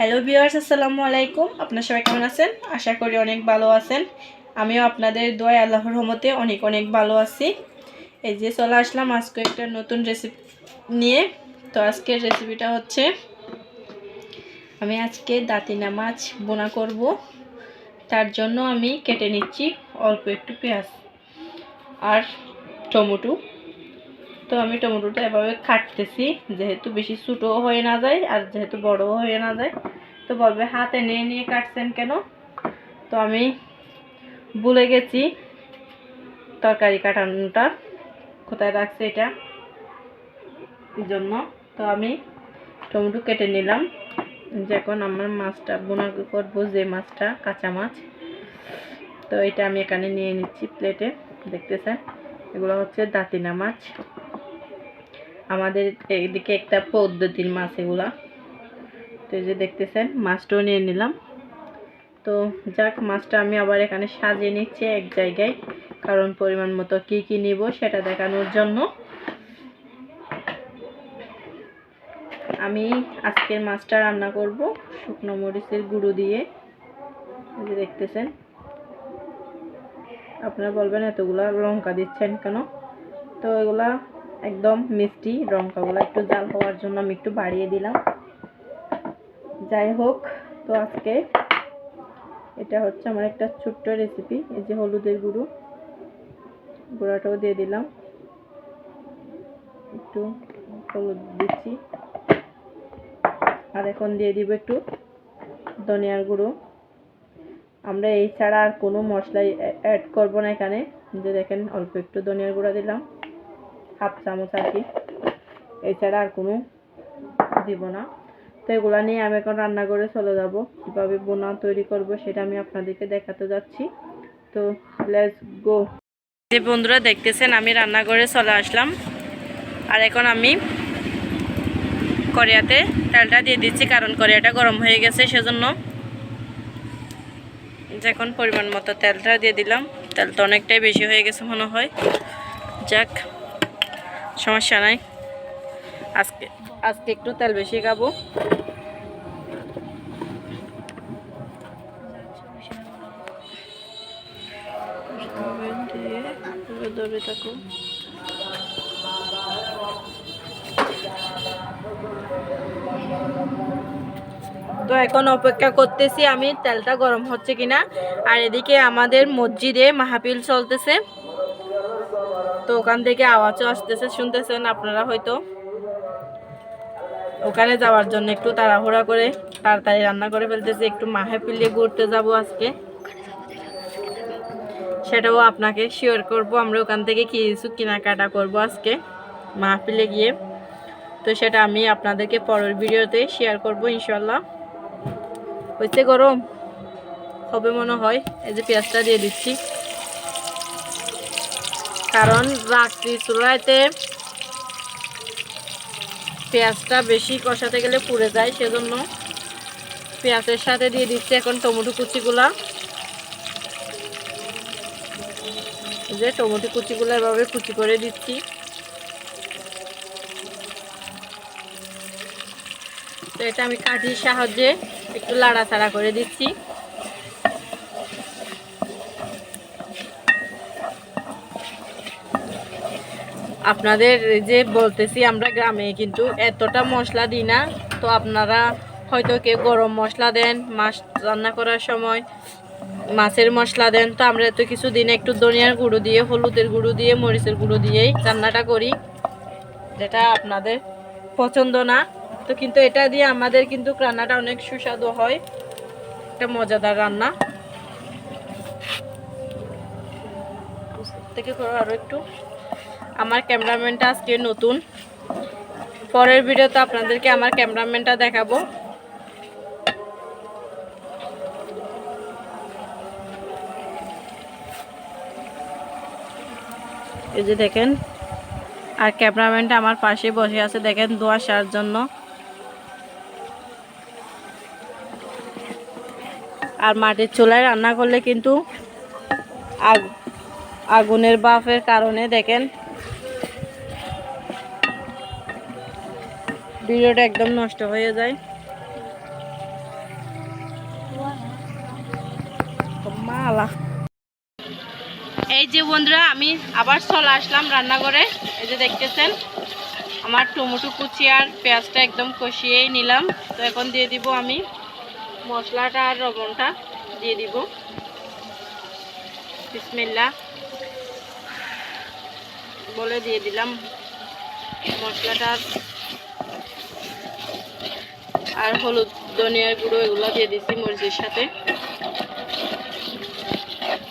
Hello viewers আসসালামু আলাইকুম। আপনার সবাই কেমন আছেন? আশা করি অনেক ভালো আছেন। আমিও আপনাদের দোয়ায় আল্লাহর রহমতে অনেক অনেক ভালো আছি। এই যে চলে আসলাম আজকে একটা নতুন রেসিপি নিয়ে। তো আজকের রেসিপিটা হচ্ছে, আমি আজকে দাতিনা মাছ বোনা করব। তার জন্য আমি কেটে নিচ্ছি অল্প একটু পেঁয়াজ আর টমেটো। তো আমি টমেটোটা এভাবে কাটতেছি, যেহেতু বেশি ছোটো হয়ে না যায় আর যেহেতু বড়ও হয়ে না যায়। তো বলবে, হাতে নিয়ে নিয়ে কাটছেন কেন? তো আমি ভুলে গেছি তরকারি কাটানোটা। কোথায় রাখছে এটা? জন্য তো আমি টমেটো কেটে নিলাম। যে এখন আমার মাছটা বোনা করব, যে মাছটা, কাঁচা মাছ, তো এটা আমি এখানে নিয়ে নিচ্ছি প্লেটে দেখতেছেন? এগুলো হচ্ছে দাতিনা মাছ। আমাদের এদিকে একটা পদ্ধতির মাছ এগুলা। তো এই যে দেখতেছেন, মাছটাও নিয়ে নিলাম। তো যাক, মাছটা আমি আবার এখানে সাজিয়ে নিচ্ছি এক জায়গায়, কারণ পরিমাণ মতো কি কি নিব সেটা দেখানোর জন্য। আমি আজকের মাছটা রান্না করব শুকনো মরিচের গুঁড়ো দিয়ে। যে দেখতেছেন, আপনারা বলবেন এতগুলা লঙ্কা দিচ্ছেন কেন? তো এগুলা একদম মিষ্টি লঙ্কাগুলো একটু জাল হওয়ার জন্য আমি একটু বাড়িয়ে দিলাম। যাই হোক, তো আজকে এটা হচ্ছে আমার একটা ছোট্ট রেসিপি এই যে হলুদের গুঁড়ো। গুঁড়াটাও দিয়ে দিলাম। একটু হলুদ দিচ্ছি। আর এখন দিয়ে দিব একটু ধনিয়ার গুঁড়ো। আমরা এই ছাড়া আর কোনো মশলাই অ্যাড করব না এখানে। যে দেখেন, অল্প একটু ধনিয়ার গুঁড়া দিলাম। হাফ চামচ আর কি। এছাড়া আর কোনো দিব না। তো এগুলো নিয়ে আমি এখন রান্না করে চলে যাব। কীভাবে বোনা তৈরি করব সেটা আমি আপনাদেরকে দেখাতে যাচ্ছি। তো লেটস গো যে বন্ধুরা দেখতেছেন, আমি রান্না করে চলে আসলাম। আর এখন আমি করিয়াতে তেলটা দিয়ে দিচ্ছি, কারণ করিয়াটা গরম হয়ে গেছে সেজন্য। এখন পরিমাণ মতো তেলটা দিয়ে দিলাম। তেলটা অনেকটাই বেশি হয়ে গেছে মনে হয়। যাক। সমস্যা নাই। আজকে আজকে একটু তেল বেশি খাব। তো এখন অপেক্ষা করতেছি আমি তেলটা গরম হচ্ছে কিনা। আর এদিকে আমাদের মসজিদে মাহাপিল চলতেছে। তো ওখান থেকে আওয়াজও আসতেছে, শুনতেছেন আপনারা হয়তো। ওখানে যাওয়ার জন্য একটু তাড়াহুড়া করে তাড়াতাড়ি রান্না করে ফেলতেছি, একটু মাহাপিলে ঘুরতে যাব আজকে। সেটাও আপনাকে শেয়ার করব, আমরা ওখান থেকে কিছু কেনাকাটা করব আজকে মাহফিলে গিয়ে। তো সেটা আমি আপনাদেরকে পরের ভিডিওতে শেয়ার করব ইনশাল্লাহ হয়েছে গরম, হবে মনে হয়, এই যে পেঁয়াজটা দিয়ে দিচ্ছি। কারণ রাত্রি চুলাইতে পেঁয়াজটা বেশি কষাতে গেলে পুড়ে যায়, সেজন্য পেঁয়াজের সাথে দিয়ে দিচ্ছি এখন টমেটো কুচিগুলা। যে টমেটো কুচিগুলো এভাবে কুচি করে দিচ্ছি। তো এটা আমি কাঠির সাহায্যে একটু লাড়াচাড়া করে দিচ্ছি। আপনাদের যে বলতেছি, আমরা গ্রামে কিন্তু এতটা মশলা দিই না। তো আপনারা হয়তো কেউ গরম মশলা দেন, মাছ রান্না করার সময় মাছের মশলা দেন। তো আমরা এত কিছু দিনে একটু ধনিয়ার গুঁড়ো দিয়ে, হলুদের গুঁড়ো দিয়ে, মরিচের গুঁড়ো দিয়েই রান্নাটা করি, যেটা আপনাদের পছন্দ না। তো কিন্তু এটা দিয়ে আমাদের কিন্তু রান্নাটা অনেক সুস্বাদু হয়। একটা মজাদার রান্না। থেকে করো আরও একটু। আমার ক্যামেরাম্যানটা আজকে নতুন। পরের ভিডিওতে আপনাদেরকে আমার ক্যামেরাম্যানটা দেখাবো। এই যে দেখেন, আর ক্যামেরাম্যানটা আমার পাশে বসে আছে, দেখেন দোয়া সার জন্য। আর মাটির চুলায় রান্না করলে কিন্তু আগ আগুনের বাফের কারণে, দেখেন ভিডিওটা একদম নষ্ট হয়ে যায়। এই যে বন্ধুরা, আমি আবার চলে আসলাম রান্নাঘরে। এই যে দেখতেছেন, আমার টমেটো কুচি আর পেঁয়াজটা একদম কষিয়েই নিলাম। তো এখন দিয়ে দিব আমি মশলাটা আর লবণটা, দিয়ে দিব। বিসমিল্লা বলে দিয়ে দিলাম মশলাটা। আর- হলুদ, ধনিয়ার গুঁড়ো এগুলো দিয়ে দিচ্ছি মরিচের সাথে।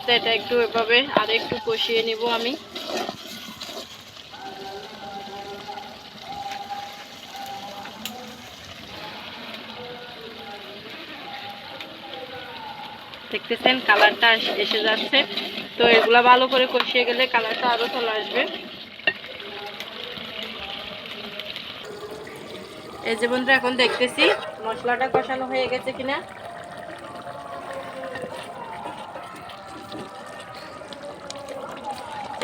তো এটা একটু এভাবে আর একটু কষিয়ে নিব আমি। দেখতেছেন, কালারটা এসে যাচ্ছে। তো এগুলা ভালো করে কষিয়ে গেলে কালারটা আরও চলে আসবে। এই যে বন্ধুরা, এখন দেখতেছি মশলাটা কষানো হয়ে গেছে কিনা।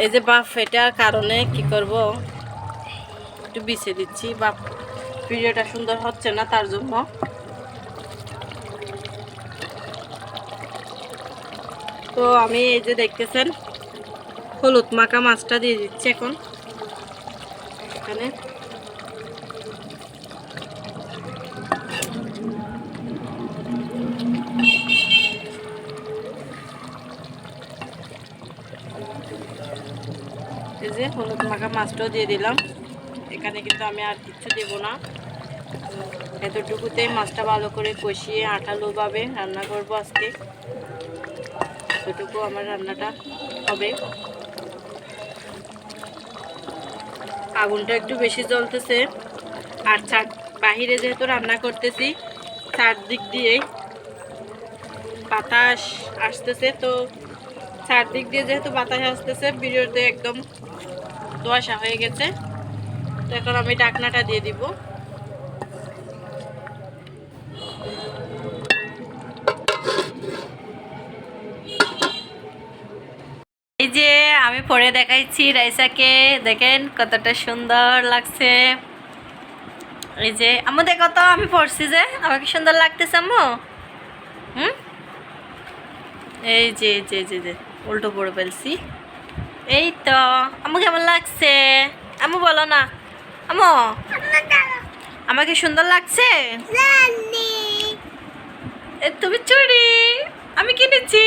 এই যে বাপ এটার কারণে কি করব? একটু বিছে দিচ্ছি বাপ ভিডিওটা সুন্দর হচ্ছে না তার জন্য। তো আমি এই যে দেখতেছেন, হলুদ মাখা মাছটা দিয়ে দিচ্ছি এখন। এখানে। যে হলুদ মাখা মাছটাও দিয়ে দিলাম। এখানে কিন্তু আমি আর কিচ্ছু দেব না। এতটুকুতেই মাছটা ভালো করে কষিয়ে আঠালোভাবে রান্না করব আজকে। এতটুকু আমার রান্নাটা হবে। আগুনটা একটু বেশি জ্বলতেছে। আর চার বাহিরে যেহেতু রান্না করতেছি, চারদিক দিয়েই বাতাস আসতেছে, তো চারদিক দিয়ে যেহেতু বাতাস আসতেছে ভিডিওতে একদম দোয়াশা হয়ে গেছে। তো এখন আমি ডাকনাটা দিয়ে দিব। এই যে আমি পরে দেখাইছি রাইসাকে দেখেন কতটা সুন্দর লাগছে। এই যে আম্মু দেখো তো আমি পড়ছি যে আমাকে সুন্দর লাগতেছে আম্মু? হুম? এই যে যে যে, যে। উল্টো পড়ে ফেলছি। এই তো, আম্মু কেমন লাগছে? আম্মু বলো না। আম্মু, আমাকে সুন্দর লাগছে? তুমি চুড়ি আমি কিনেছি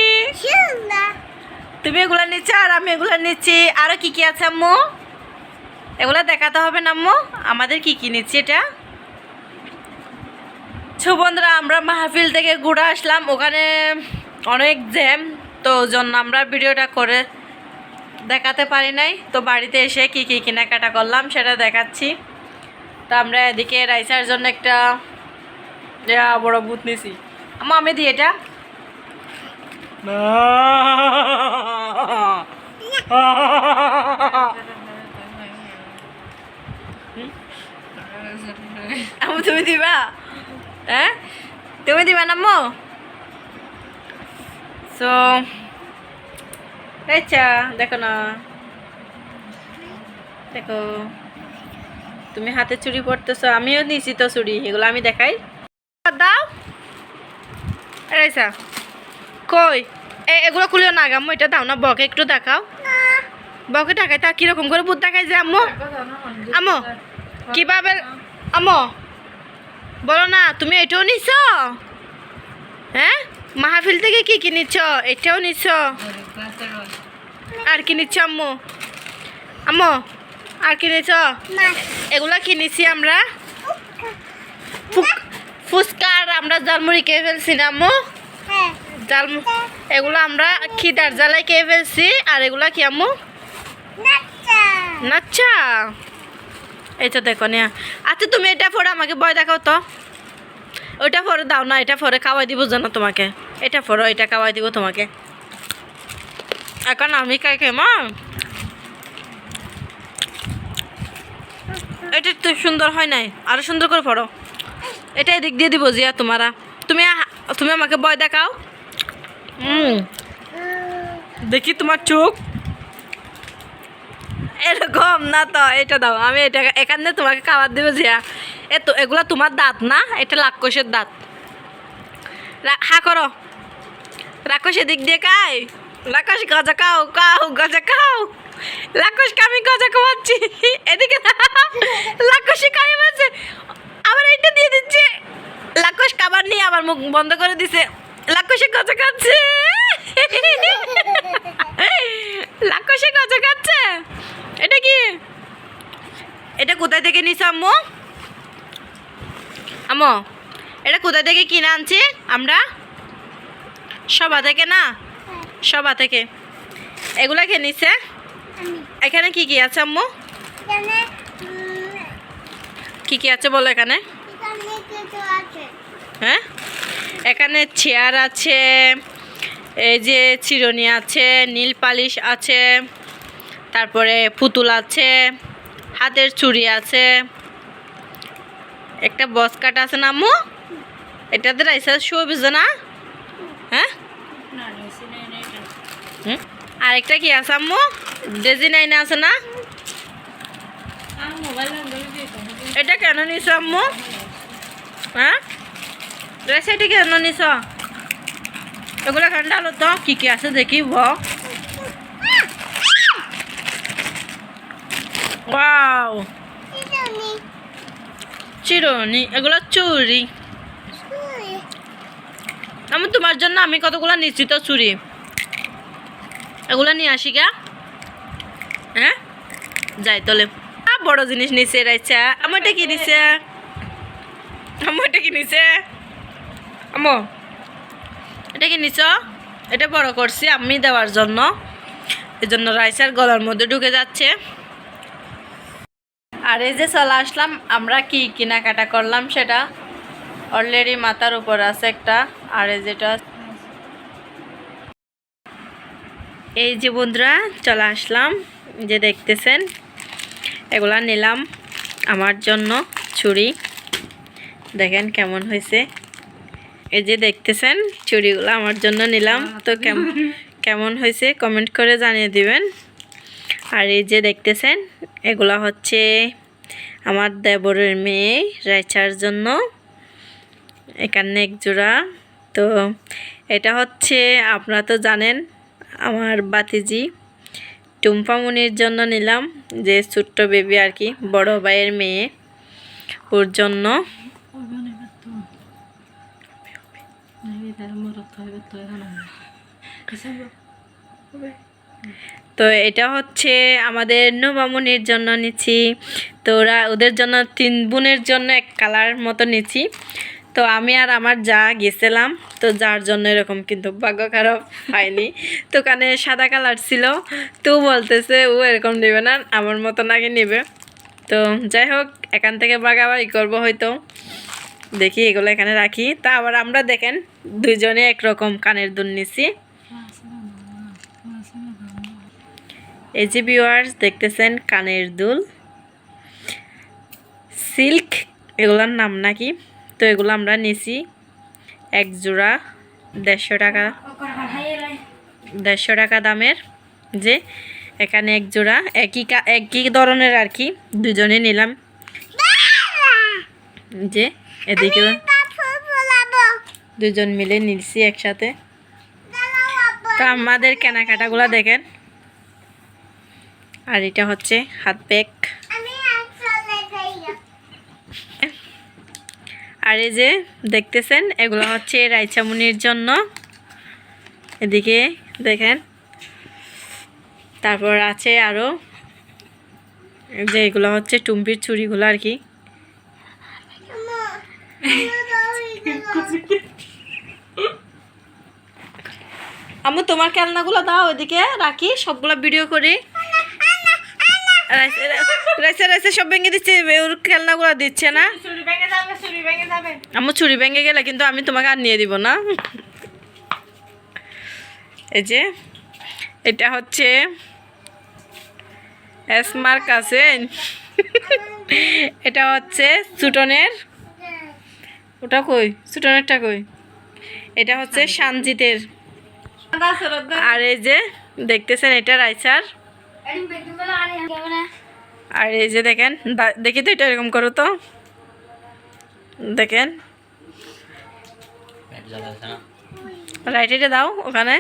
তুমি এগুলা নিচ্ছ আর আমি এগুলা নিচ্ছি। আরও কি কি আছে আম্মু? এগুলা দেখাতে হবে না আম্মু। আমাদের কি কি নিচ্ছি এটা? বন্ধুরা, আমরা মাহফিল থেকে ঘুরে আসলাম। ওখানে অনেক জ্যাম। তো ওই জন্য আমরা ভিডিওটা করে দেখাতে পারি নাই। তো বাড়িতে এসে কি কি কেনাকাটা করলাম সেটা দেখাচ্ছি। তো আমরা এদিকে রাইসার জন্য একটা বড় বুথ নিছি। আম্মু, আমি দিই এটা। আম্মু, তুমি দিবা? হ্যাঁ? তুমি দিবা না, আম্মু? সো আচ্ছা দেখো না। দেখো তুমি হাতে চুড়ি পরতেছো আমিও নিছি তো চুড়ি এগুলো আমি দেখাই। দাও। রাইসা কই? এ এগুলো খুলিও না আগামো এটা দাও না বকে একটু দেখাও। বকে দেখাই তা কীরকম করে বুধ দেখাই যে আম্মু? আম্মু কীভাবে আম্মু বলো না তুমি এটাও নিছ? হ্যাঁ? মাহফিল থেকে কি কি নিচ্ছ এটাও নিচ্ছ আর কি নিচ্ছ আম্মু। আম্মু, আর কি নিচ্ছ এগুলা কিনেছি আমরা। ফুক- ফুচকা আর আমরা জালমুড়ি খেয়ে ফেলছি না আম্মু? জাল এগুলো আমরা খিদার জ্বালাই খেয়ে ফেলছি। আর এগুলা কি আম্মু? নাচ্ছা এই তো দেখো নিয়া। আচ্ছা তুমি এটা পরে আমাকে বয় দেখাও তো। ওইটা পরে দাও না, এটা পরে খাওয়াই দিব জানো তোমাকে। এটা পরে এটা খাওয়াই দিব তোমাকে। এখন আমি খাই খাই মা এটা তো সুন্দর হয় নাই। আরও সুন্দর করে পড়ো। এটা এদিক দিয়ে দিব জিয়া তোমারা। তুমি তুমি আমাকে বয় দেখাও। হুম। দেখি তোমার চোখ। এরকম না তো এটা দাও। আমি এটা এখানে তোমাকে খাবার দেবো জিয়া। এ তো এগুলো তোমার দাঁত না? এটা লাক্ষসের দাঁত। হা করো। রাক্ষস এদিক দিয়ে কাই রাক্ষস গজা খাও কাও গজা খাও। রাক্ষসকে আমি গজা খাওয়াচ্ছি এদিকে রাক্ষসী খাই বলছে আবার এইটা দিয়ে দিচ্ছে। রাক্ষস খাবার নিয়ে আবার মুখ বন্ধ করে দিছে। রাক্ষসী গজা খাচ্ছে। রাক্ষসী গজা খাচ্ছে। এটা কি? এটা কোথায় থেকে নিছ আম্মু? আম্মু, এটা কোথায় থেকে কিনে আনছি আমরা? সবা থেকে না সবা থেকে এগুলা খেয়ে নিছে? এখানে কি কি আছে আম্মু? কি কি আছে বলো এখানে? হ্যাঁ? এখানে চেয়ার আছে এই যে চিরুনি আছে নীল পালিশ আছে তারপরে পুতুল আছে হাতের চুড়ি আছে। একটা বস কাট আছে না আম্মু? এটাতে রাইসা শোবিজ না? আরেকটা কি আছে আম্মু? ডেজি নাইন আছে না? এটা কেন নিছ আম্মু? হ্যাঁ? ড্রেস এটা কেন নিছ? এগুলো ঠান্ডা হলো তো? কি কি আছে দেখি ওয়াও চিরুনি এগুলো চুরি। চুড়ি আমি তোমার জন্য আমি কতগুলো নিশ্চিত চুরি এগুলো নিয়ে আসি গা। হ্যাঁ? যাই তলে বড় জিনিস নিছে রাইছা। আমারটা কি নিছে? আমারটা কি নিছে? আমো এটা কি নিছ? এটা বড় করছি আমি দেওয়ার জন্য। এই জন্য রাইসার গলার মধ্যে ঢুকে যাচ্ছে। আর এই যে চলে আসলাম, আমরা কি কেনাকাটা করলাম সেটা অলরেডি মাথার উপর আছে একটা আর এই যেটা এই যে বন্ধুরা চলে আসলাম। যে দেখতেছেন এগুলা নিলাম আমার জন্য ছুরি। দেখেন কেমন হয়েছে। এই যে দেখতেছেন চুড়িগুলো আমার জন্য নিলাম। তো কেমন কেমন হয়েছে কমেন্ট করে জানিয়ে দিবেন। আর এই যে দেখতেছেন এগুলা হচ্ছে আমার দেবরের মেয়ে রাইচার জন্য। এখানে এক জোড়া। তো এটা হচ্ছে, আপনারা তো জানেন, আমার বাতিজি। টুম্পামনির জন্য নিলাম, যে ছোট্ট বেবি আর কি, বড় ভাইয়ের মেয়ে ওর জন্য। তো এটা হচ্ছে আমাদের নবামনির জন্য নিচ্ছি। তো ওরা ওদের জন্য তিন বোনের জন্য এক কালার মতো নিচ্ছি। তো আমি আর আমার যা গেছিলাম, তো যার জন্য এরকম কিন্তু ভাগ্য খারাপ হয়নি। তো কানে সাদা কালার ছিল, তো বলতেছে, ও এরকম নেবে না, আমার মতো নাকি নেবে। তো যাই হোক, এখান থেকে বাগাবাগি করব হয়তো। দেখি এগুলো এখানে রাখি। তা আবার আমরা দেখেন, দুইজনে একরকম কানের দুল নিছি। এই যে ভিউয়ার্স দেখতেছেন কানের দুল। সিল্ক, এগুলোর নাম নাকি? তো এগুলো আমরা নিছি। এক জোড়া দেড়শো টাকা। দেড়শো টাকা দামের যে এখানে এক জোড়া। একই একই ধরনের আর কি দুজনে নিলাম। যে এদিকে দুজন মিলে নিচ্ছি একসাথে। তো আমাদের কেনাকাটাগুলো দেখেন। আর এটা হচ্ছে হাত ব্যাগ আমি আসলে যাই আর এই যে দেখতেছেন, এগুলো হচ্ছে রাইচামুনির জন্য। এদিকে দেখেন, তারপর আছে আরও যে এগুলো হচ্ছে টুম্পির চুড়িগুলো আর কি। আমি তোমার খেলনাগুলো দাও ওইদিকে রাখি, সবগুলো ভিডিও করি। রাইসে রাইসে সব ভেঙে দিচ্ছে ওর খেলনাগুলো দিচ্ছে না। আমার ছুরি ভেঙে গেলে কিন্তু আমি তোমাকে আর নিয়ে দিব না। এই যে এটা হচ্ছে স্মার্ক আছে। এটা হচ্ছে সুটনের ওটা কই? সুটনেরটা কই? এটা হচ্ছে সানজিতের। আর এই যে দেখতেছেন এটা রাইসার আর এই যে দেখেন দেখি তো এটা এরকম করো তো। দেখেন রাইটে দাও ওখানে?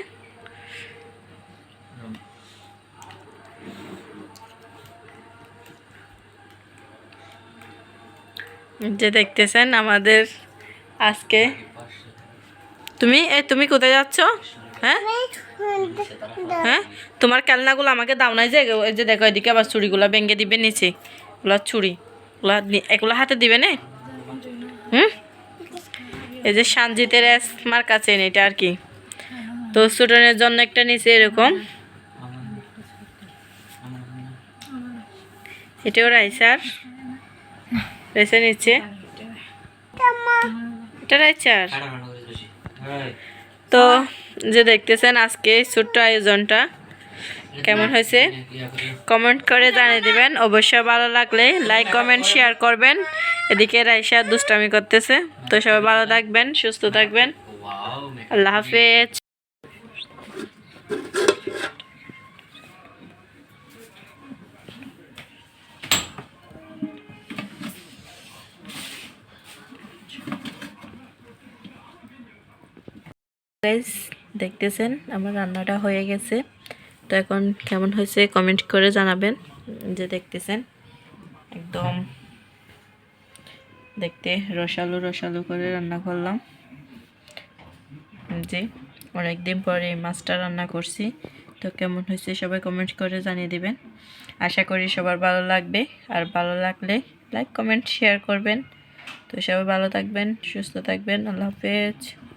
যে দেখতেছেন আমাদের আজকে। তুমি, এই তুমি কোথায় যাচ্ছ? হ্যাঁ? হ্যাঁ? তোমার খেলনাগুলো আমাকে দাও নাই যে যে দেখো, এদিকে আবার চুড়িগুলো ভেঙে দিবে নিচে। ওগুলো চুড়ি। ওগুলা এগুলো হাতে দিবে না? হুম? এই যে সানজিতের এসমার কাছে এটা আর কি। তো স্টুডেন্টের জন্য একটা নিচে এরকম। এটাও রাইসার রাইসার নিচে এটা রাইসার তো যে দেখতেছেন আজকে ছোট্ট আয়োজনটা, কেমন হয়েছে? কমেন্ট করে জানিয়ে দিবেন। অবশ্যই ভালো লাগলে লাইক কমেন্ট শেয়ার করবেন। এদিকে রাইসা দুষ্টামি করতেছে। তো সবাই ভালো থাকবেন, সুস্থ থাকবেন। আল্লাহ হাফেজ। দেখতেছেন, আমার রান্নাটা হয়ে গেছে। তো এখন কেমন হয়েছে কমেন্ট করে জানাবেন যে দেখতেছেন। একদম দেখতে রসালো রসালো করে রান্না করলাম। যে অনেকদিন পরে মাছটা রান্না করছি। তো কেমন হয়েছে সবাই কমেন্ট করে জানিয়ে দেবেন। আশা করি সবার ভালো লাগবে। আর ভালো লাগলে লাইক কমেন্ট শেয়ার করবেন। তো সবাই ভালো থাকবেন, সুস্থ থাকবেন। আল্লাহ হাফেজ।